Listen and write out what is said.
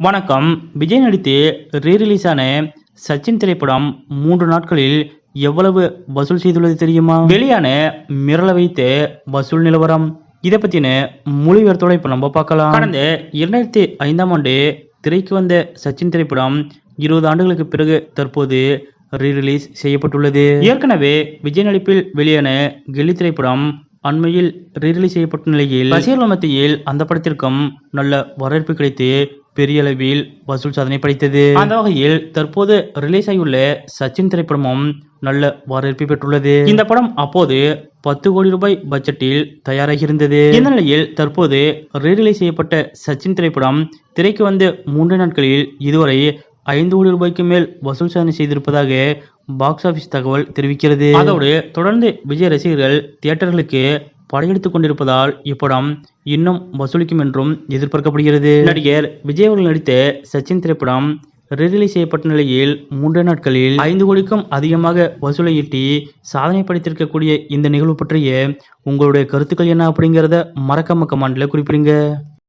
வணக்கம். விஜய் நடித்து ரீ ஆன சச்சின் திரைப்படம் மூன்று நாட்களில் எவ்வளவு வசூல் செய்துள்ளது தெரியுமா? வெளியான மிரள வைத்து வசூல் நிலவரம். இதை பத்தின மொழிபெயர்த்தோட இப்போ இப்ப நம்ம பார்க்கலாம். கடந்த இரண்டாயிரத்தி ஐந்தாம் ஆண்டு திரைக்கு வந்த சச்சின் திரைப்படம் இருபது ஆண்டுகளுக்கு பிறகு தற்போது ரீ ரிலீஸ் செய்யப்பட்டுள்ளது. ஏற்கனவே விஜய் நடிப்பில் வெளியான கெல்லி திரைப்படம் அண்மையில் ரீ ரிலீஸ் செய்யப்பட்ட நிலையில் ரசிகர்கள் மத்தியில் அந்த படத்திற்கும் நல்ல வரவேற்பு கிடைத்து பெரிய அளவில் வசூல் சாதனை படைத்தது. அந்த வகையில் தற்போது ரிலீஸ் ஆகியுள்ள சச்சின் திரைப்படமும் நல்ல வரவேற்பை பெற்றுள்ளது. இந்த படம் அப்போது பத்து கோடி ரூபாய் பட்ஜெட்டில் தயாராகி இருந்தது இந்த நிலையில் தற்போது ரீரிலீஸ் செய்யப்பட்ட சச்சின் திரைப்படம் திரைக்கு வந்து மூன்று நாட்களில் இதுவரை ஐந்து கோடி ரூபாய்க்கு மேல் வசூல் சாதனை செய்திருப்பதாக பாக்ஸ் ஆபீஸ் தகவல் தெரிவிக்கிறது. அதோடு தொடர்ந்து விஜய் ரசிகர்கள் தியேட்டர்களுக்கு படையெடுத்துக் கொண்டிருப்பதால் இப்படம் இன்னும் வசூலிக்கும் என்றும் எதிர்பார்க்கப்படுகிறது. நடிகர் விஜய் அவர்கள் நடித்த சச்சின் திரைப்படம் ரிலீஸ் செய்யப்பட்ட நிலையில் மூன்று நாட்களில் ஐந்து கோடிக்கும் அதிகமாக வசூலை ஈட்டி சாதனை படைத்திருக்கக்கூடிய இந்த நிகழ்வு பற்றிய உங்களுடைய கருத்துக்கள் என்ன அப்படிங்கிறத மறக்காம கமாண்டில் குறிப்பிடுங்க.